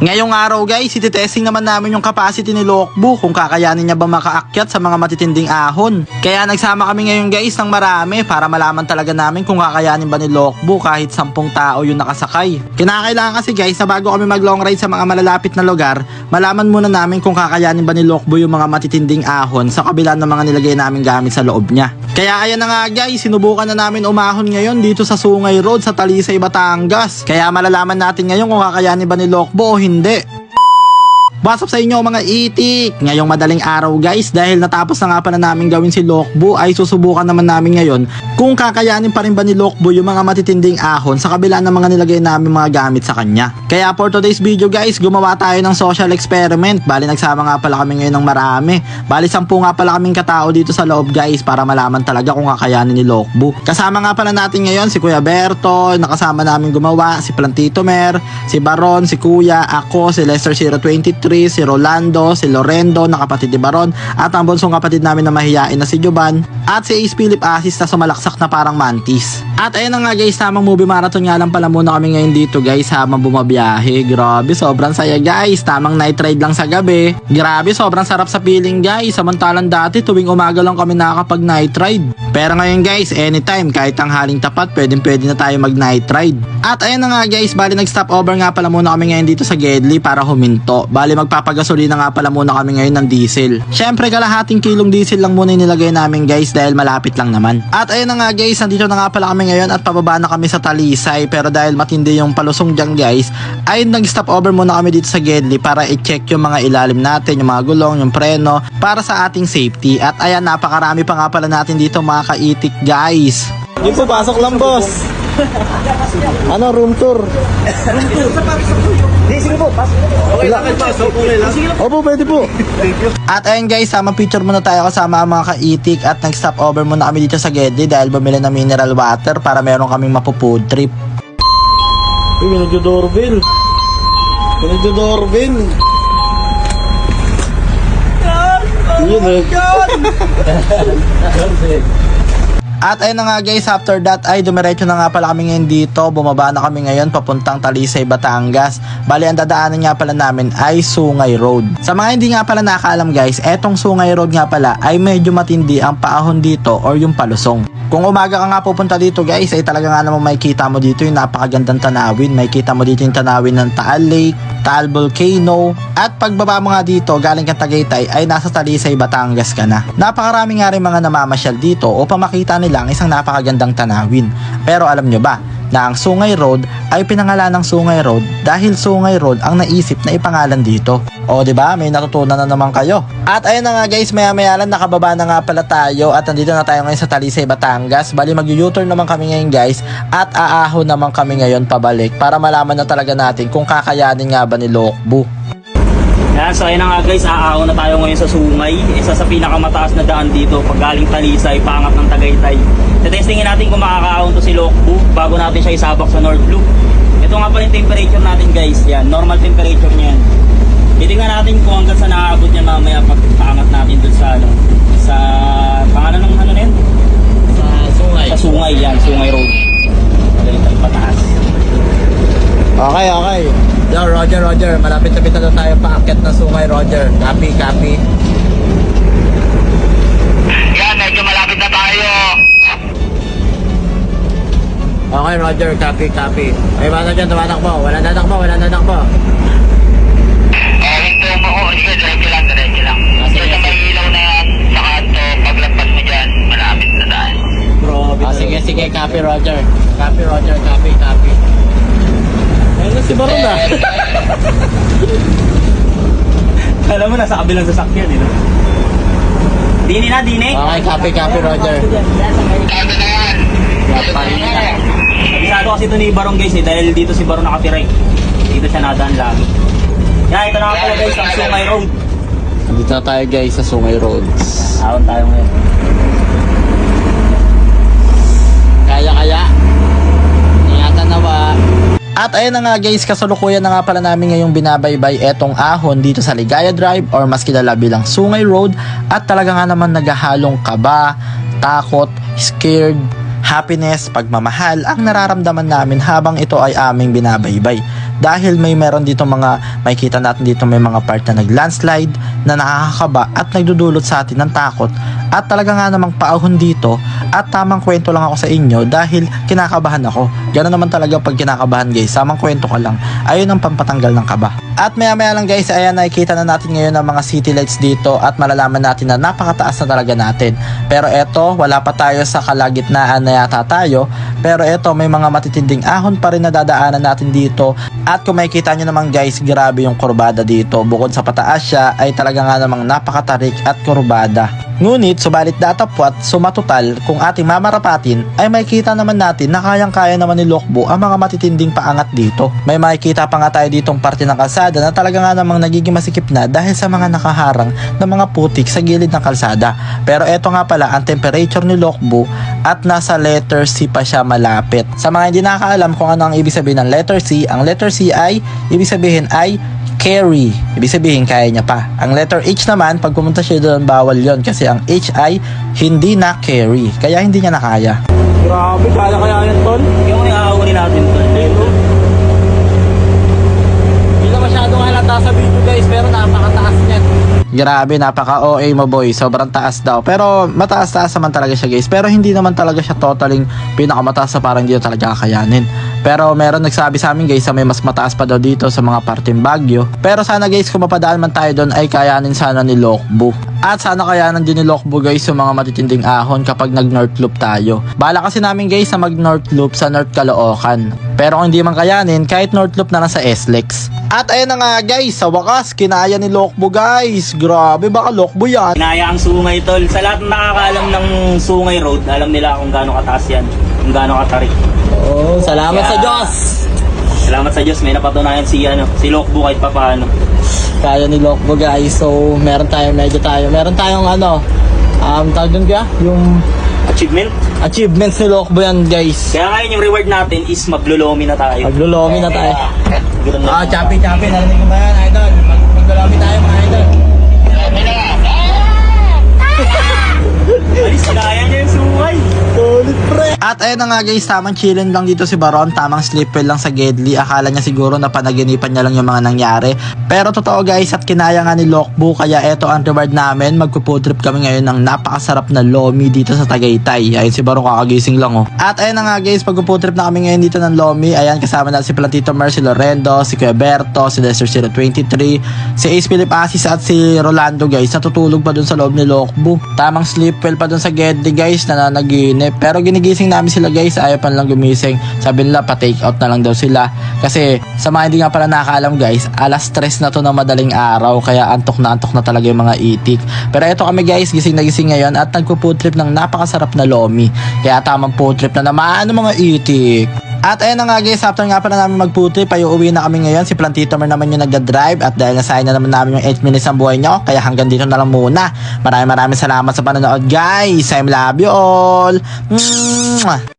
Ngayong araw guys, ititesting naman namin yung capacity ni Lokbu kung kakayanin niya ba makaakyat sa mga matitinding ahon. Kaya nagsama kami ngayon guys ng marami para malaman talaga namin kung kakayanin ba ni Lokbu kahit sampung tao yung nakasakay. Kinakailangan kasi guys na bago kami mag long ride sa mga malalapit na lugar, malaman muna namin kung kakayanin ba ni Lokbu yung mga matitinding ahon sa kabila ng mga nilagay namin gamit sa loob niya. Kaya ayan na nga guys, sinubukan na namin umahon ngayon dito sa Sungay Road sa Talisay, Batangas. Kaya malalaman natin ngayon kung kakayanin ba ni Lokbo o hindi hindi. What's up sa inyo mga itik? Ngayong madaling araw guys dahil natapos na nga pala namin gawin si Lokbo ay susubukan naman namin ngayon kung kakayanin pa rin ba ni Lokbo yung mga matitinding ahon sa kabila ng mga nilagay namin mga gamit sa kanya. Kaya for today's video guys, gumawa tayo ng social experiment. Bali nagsama nga pala kami ngayon ng marami. Bali sampu nga pala kaming katao dito sa loob guys para malaman talaga kung kakayanin ni Lokbo. Kasama nga pala natin ngayon si Kuya Berto, nakasama namin gumawa, si Plantito Mer, si Baron, si Kuya, ako, si Lester 023, si Rolando, si Lorendo na kapatid ni Baron, at ang bunsong kapatid namin na mahihain na si Joban, at si Ace Philip Asis na sumalaksak na parang mantis. At ayun nga guys, tamang movie marathon nga lang pala muna kami ngayon dito guys habang bumabiyahe. Grabe, sobrang saya guys. Tamang night ride lang sa gabi. Grabe, sobrang sarap sa feeling guys. Samantalang dati tuwing umaga lang kami nakakapag night ride. Pero ngayon guys, anytime, kahit ang haling tapat, pwedeng pwede na tayo mag night ride. At ayun nga guys, bali nag-stop over nga pala muna kami ngayon dito sa Gedli para huminto. Bali magpapagasolina nga pala muna kami ngayon ng diesel. Syempre kalahating kilong diesel lang muna yung nilagay namin guys dahil malapit lang naman. At ayun nga guys, nandito na nga pala kami ngayon at pababa na kami sa Talisay. Pero dahil matindi yung palusong dyan guys, ay nag-stop over muna kami dito sa Gedli para i-check yung mga ilalim natin, yung mga gulong, yung preno, para sa ating safety. At ayan, napakarami pa nga pala natin dito mga kaitik guys. Di po, pasok lang boss. ano, room tour? Okay lang kayo pasok, okay lang. Opo, pwede po. At ayun guys, sama picture muna tayo kasama ang mga kaitik at nag-stop over muna kami dito sa Gedli dahil bumili ng mineral water para meron kaming mapupood trip. Uy, may nagdo-doorbell. May nagdo-doorbell. Yun eh. At ayun na nga guys, after that ay dumiretso na nga pala kami ngayon dito. Bumaba na kami ngayon papuntang Talisay, Batangas. Bali, ang dadaanan nga pala namin ay Sungay Road. Sa mga hindi nga pala nakaalam guys, etong Sungay Road nga pala ay medyo matindi ang paahon dito or yung palusong. Kung umaga ka nga pupunta dito guys, ay talaga nga naman makikita mo dito yung napakagandang tanawin. Makikita mo dito yung tanawin ng Taal Lake, Taal Volcano. At pagbaba mo nga dito, galing ka Tagaytay, ay nasa Talisay, Batangas ka na. Napakarami nga rin mga namamasyal dito upang makita nila ang isang napakagandang tanawin. Pero alam nyo ba, na ang Sungay Road ay pinangalan ng Sungay Road dahil Sungay Road ang naisip na ipangalan dito. O ba? May natutunan na naman kayo. At ayun na nga guys, maya maya lang nakababa na nga pala tayo at nandito na tayo ngayon sa Talisay, Batangas. Bali mag-U-turn naman kami ngayon guys at aahon naman kami ngayon pabalik para malaman na talaga natin kung kakayanin nga ba ni Lokbu. Yan, so ayun na nga guys, aaw na tayo ngayon sa Sungay. Isa sa pinakamataas na daan dito, pag galing Talisay, pangat ng Tagaytay. Tetestingin natin kung makakaahon to si Lokbu bago natin siya isabak sa North Blue. Ito nga pala yung temperature natin guys, yan, normal temperature niya yan. Titingnan natin kung hanggang sa nakaabot niya mamaya pag paangat natin dun sa ano, sa pangalan ng ano na? Sa Sungay. Sa Sungay yan, Sungay Road. Tagaytay pataas. Okay, okay. Yo, Roger, Roger. Malapit-lapit na tayo paakyat ng Sungay, Roger. Copy, copy. Yan, medyo malapit na tayo. Okay, Roger. Copy, copy. Ay, wala dyan. Tumatakbo. Wala tatakbo. Wala tatakbo. Eh, hinto mo ko. Sige, diretso lang, diretso lang. Ah, sige, Dito may ilaw na yan sa kanto. Paglagpas mo dyan, malapit na daan. Grabe. Ah, sige, sige. Copy, Roger. Copy, Roger. Copy, copy. Ayun na si Baron ah. Alam mo, nasa kabilang sasakyan, eh. no? Dini na, dini. Okay, copy, copy, Roger. Kabisado kasi ito ni Barong guys eh, dahil dito si Barong nakatira eh. Dito siya nadaan lagi. Yan, ito na nga pala guys, ang Sungay Road. Dito na tayo guys sa Sungay Roads. Ahon tayo ngayon. Kaya kaya. Ingatan na ba? At ayun na nga guys, kasalukuyan na nga pala namin ngayong binabaybay etong ahon dito sa Ligaya Drive or mas kilala bilang Sungay Road at talaga nga naman naghahalong kaba, takot, scared, happiness, pagmamahal ang nararamdaman namin habang ito ay aming binabaybay. Dahil may meron dito mga makikita natin dito may mga part na naglandslide na nakakakaba at nagdudulot sa atin ng takot at talaga nga namang paahon dito at tamang kwento lang ako sa inyo dahil kinakabahan ako. Ganoon naman talaga pag kinakabahan guys, tamang kwento ka lang. Ayun ang pampatanggal ng kaba. At maya maya lang guys, ayan nakikita na natin ngayon ang mga city lights dito at malalaman natin na napakataas na talaga natin. Pero eto, wala pa tayo sa kalagitnaan na yata tayo. Pero eto, may mga matitinding ahon pa rin na dadaanan natin dito. At kung makikita nyo naman guys, grabe yung kurbada dito. Bukod sa pataas siya, ay talaga nga namang napakatarik at kurbada. Ngunit, subalit datapwat, sumatotal, kung ating mamarapatin, ay makikita naman natin na kayang-kaya naman ni Lokbo ang mga matitinding paangat dito. May makikita pa nga tayo ditong parte ng kalsada na talaga nga namang nagiging masikip na dahil sa mga nakaharang na mga putik sa gilid ng kalsada. Pero eto nga pala ang temperature ni Lokbo at nasa letter C pa siya malapit. Sa mga hindi nakakaalam kung ano ang ibig sabihin ng letter C, ang letter C ay, ibig sabihin ay carry. Ibig sabihin, kaya niya pa. Ang letter H naman, pag pumunta siya doon, bawal yon kasi ang H ay hindi na carry. Kaya hindi niya na kaya. Grabe, kaya kaya yan, tol. Yung iaawin natin, tol. Hindi na masyadong halata sa video guys, pero napakataas niyan. Grabe, napaka OA mo boy. Sobrang taas daw. Pero mataas-taas naman talaga siya guys. Pero hindi naman talaga siya totaling pinakamataas sa parang hindi na talaga kakayanin. Pero meron nagsabi sa amin guys na may mas mataas pa daw dito sa mga parteng Baguio. Pero sana guys kung mapadaan man tayo doon ay kayanin sana ni Lokbu. At sana kayanan din ni Lokbu guys yung mga matitinding ahon kapag nag North Loop tayo. Bala kasi namin guys na mag North Loop sa North Caloocan. Pero kung hindi man kayanin, kahit North Loop na lang sa SLEX. At ayun na nga guys, sa wakas, kinaya ni Lokbo guys. Grabe, baka Lokbo yan. Kinaya ang sungay, tol. Sa lahat ng nakakaalam ng sungay road, alam nila kung gaano kataas yan. Kung gaano katarik. Oh, salamat sa Kaya- Diyos. Salamat sa Diyos, may napatunayan si, ano, si Lokbo kahit papaano. Kaya ni Lokbo guys. So, meron tayo, medyo tayo. Meron tayong ano, um, tawag dun kaya? Yung Achievement. achievements ni Lokbo yan guys. Kaya ngayon yung reward natin is maglulomi na tayo. Maglulomi na tayo. Ah, lang. chapi chapi, narinig mo ba yan, idol? Mag maglulomi tayo mga idol. Alis, kaya niya yung sungay. Solid pre. At ayun na nga guys, tamang chillin lang dito si Baron, tamang sleep lang sa Gedli. Akala niya siguro na panaginipan niya lang yung mga nangyari. Pero totoo guys, at kinaya nga ni Lokbu, kaya eto ang reward namin. Magpo-food trip kami ngayon ng napakasarap na lomi dito sa Tagaytay. Ayun si Baron kakagising lang oh. At ayun na nga guys, magpo-food trip na kami ngayon dito ng lomi. Ayan, kasama na si Plantito Mer, si Lorendo, si Kuya Berto, si Lester 023, si Ace Philip Asis at si Rolando guys. Natutulog pa dun sa loob ni Lokbu. Tamang sleep well pa dun sa Gedli guys, nananaginip. Pero ginigising namin sila guys, ayaw pa lang gumising. Sabi nila pa take out na lang daw sila. Kasi sa mga hindi nga pala nakakaalam guys, alas stress na to ng madaling araw. Kaya antok na antok na talaga yung mga itik. Pero eto kami guys, gising na gising ngayon at nagpo-food trip ng napakasarap na lomi. Kaya tamang food trip na naman ng mga itik. At ayun na nga guys, after nga pala namin magputi, pa uwi na kami ngayon. Si Plantito Mer naman yung nagda-drive at dahil nasayang na naman namin yung 8 minutes ng buhay nyo, kaya hanggang dito na lang muna. Maraming maraming salamat sa panonood guys. I love you all. Mwah!